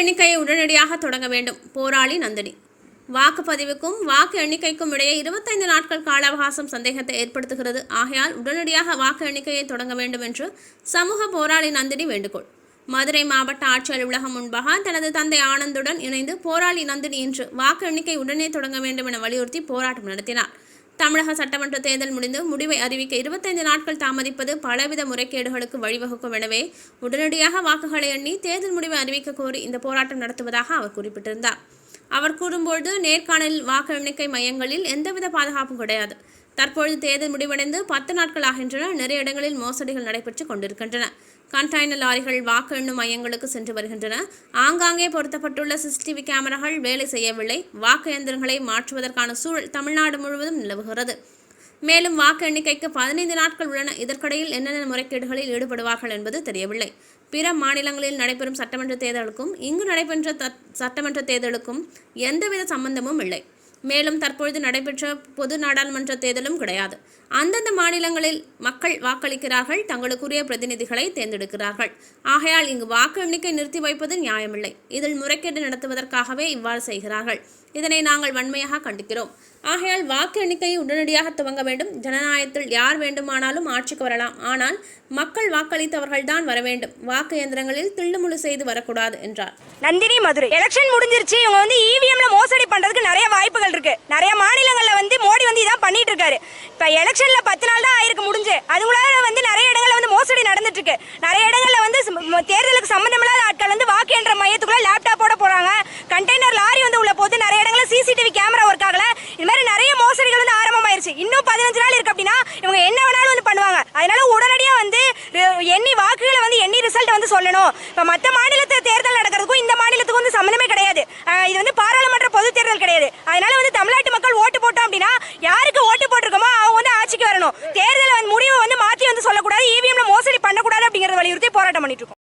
எண்ணிக்கையை உடனடியாக தொடங்க வேண்டும். போராளி நந்தினி. வாக்குப்பதிவுக்கும் வாக்கு எண்ணிக்கைக்கும் இடையே இருபத்தைந்து நாட்கள் கால அவகாசம் சந்தேகத்தை ஏற்படுத்துகிறது. ஆகையால் உடனடியாக வாக்கு எண்ணிக்கையை தொடங்க வேண்டும் என்று சமூக போராளி நந்தினி வேண்டுகோள். மதுரை மாவட்ட ஆட்சி அலுவலகம் முன்பாக தனது தந்தை ஆனந்துடன் இணைந்து போராளி நந்தினி இன்று வாக்கு எண்ணிக்கை உடனே தொடங்க வேண்டும் என வலியுறுத்தி போராட்டம் நடத்தினார். தமிழக சட்டமன்ற தேர்தல் முடிந்து முடிவை அறிவிக்க இருபத்தைந்து நாட்கள் தாமதிப்பது பலவித முறைகேடுகளுக்கு வழிவகுக்கும் எனவே உடனடியாக வாக்குகளை எண்ணி தேர்தல் முடிவை அறிவிக்க கோரி இந்த போராட்டம் நடத்துவதாக அவர் குறிப்பிட்டிருந்தார். அவர் கூறும்போது நேர்காணல் வாக்கு எண்ணிக்கை மையங்களில் எந்தவித பாதுகாப்பும் கிடையாது. தற்பொழுது தேர்தல் முடிவடைந்து பத்து நாட்கள் ஆகின்றன. நிறைய இடங்களில் மோசடிகள் நடைபெற்று கொண்டிருக்கின்றன. கண்டெய்னர் லாரிகள் வாக்கு எண்ணும் மையங்களுக்கு சென்று வருகின்றன. ஆங்காங்கே பொருத்தப்பட்டுள்ள சிசிடிவி கேமராக்கள் வேலை செய்யவில்லை. வாக்கு இயந்திரங்களை மாற்றுவதற்கான சூழல் தமிழ்நாடு முழுவதும் நிலவுகிறது. மேலும் வாக்கு எண்ணிக்கைக்கு பதினைந்து நாட்கள் உள்ளன. இதற்கிடையில் என்னென்ன முறைகேடுகளில் ஈடுபடுவார்கள் என்பது தெரியவில்லை. பிற மாநிலங்களில் நடைபெறும் சட்டமன்ற தேர்தலுக்கும் இங்கு நடைபெற்ற சட்டமன்ற தேர்தலுக்கும் எந்தவித சம்பந்தமும் இல்லை. மேலும் தற்பொழுது நடைபெற்ற பொது நாடாளுமன்ற தேர்தலும் கிடையாது. அந்தந்த மாநிலங்களில் மக்கள் வாக்களிக்கிறார்கள் தங்களுக்குரிய பிரதிநிதிகளை தேர்ந்தெடுக்கிறார்கள். ஆகையால் இங்கு வாக்கு எண்ணிக்கை நிறுத்தி வைப்பது நியாயமில்லை. இதில் முறைகேடு நடத்துவதற்காகவே இவ்வாறு செய்கிறார்கள். இதனை நாங்கள் வன்மையாக கண்டிக்கிறோம். ஆகையால் வாக்கு எண்ணிக்கையை உடனடியாக துவங்க வேண்டும். ஜனநாயகத்தில் யார் வேண்டுமானாலும் ஆட்சிக்கு வரலாம். ஆனால் மக்கள் வாக்களித்தவர்கள்தான் வர வேண்டும். வாக்கு இயந்திரங்களில் தில்லுமுழு செய்து வரக்கூடாது என்றார். நந்தினி மதுரை. எலெக்ஷன் முடிஞ்சிருச்சு. இவங்க வந்து இவிஎம்ல மோசடி பண்றதுக்கு நிறைய வாய்ப்புகள் இருக்கு. நிறைய மாநிலங்கள்ல வந்து மோடி வந்து இதான் பண்ணிட்டு இருக்காரு. இப்ப எலெக்ஷன்ல பத்து நாள் தான் ஆயிருக்கு முடிஞ்சு. அதுக்குள்ளார வந்து நிறைய இடங்கள்ல வந்து மோசடி நடந்துட்டு இருக்கு. நிறைய இடங்கள்ல வந்து தேர்தல் ம- தேர்தலுக்கு சம்பந்தமில்லாத ஆட்கள் வந்து வாக்கு என்ற மையத்துக்குள்ள லேப்டாப்போட போறாங்க கண்டெய்னர் லாரி வந்து உள்ள போது நிறைய இடங்கள்ல சிசிடிவி கேமரா ஒர்க் ஆகல இது மாதிரி நிறைய மோசடிகள் வந்து ஆரம்பமாயிருச்சு எதிராளி இருக்கு அப்படின்னா இவங்க என்ன வேணாலும் வந்து பண்ணுவாங்க. அதனால உடனடியா வந்து எண்ணி வாக்குகளை வந்து எண்ணி ரிசல்ட் வந்து சொல்லணும். இப்ப மத்த மாநிலத்தை தேர்தல் நடக்கிறதுக்கும் இந்த மாநிலத்துக்கும் வந்து சம்மந்தமே கிடையாது. இது வந்து பாராளுமன்ற பொது தேர்தல் கிடையாது. அதனால வந்து தமிழ்நாட்டு மக்கள் ஓட்டு போட்டோம் அப்படின்னா யாருக்கு ஓட்டு போட்டிருக்கோமோ அவங்க வந்து ஆட்சிக்கு வரணும். தேர்தல் வந்து முடிவை வந்து மாத்தி வந்து சொல்லக்கூடாது இவிஎம்ல மோசடி பண்ணக்கூடாது அப்படிங்கிறத வலியுறுத்தி போராட்டம் பண்ணிட்டு இருக்கோம்.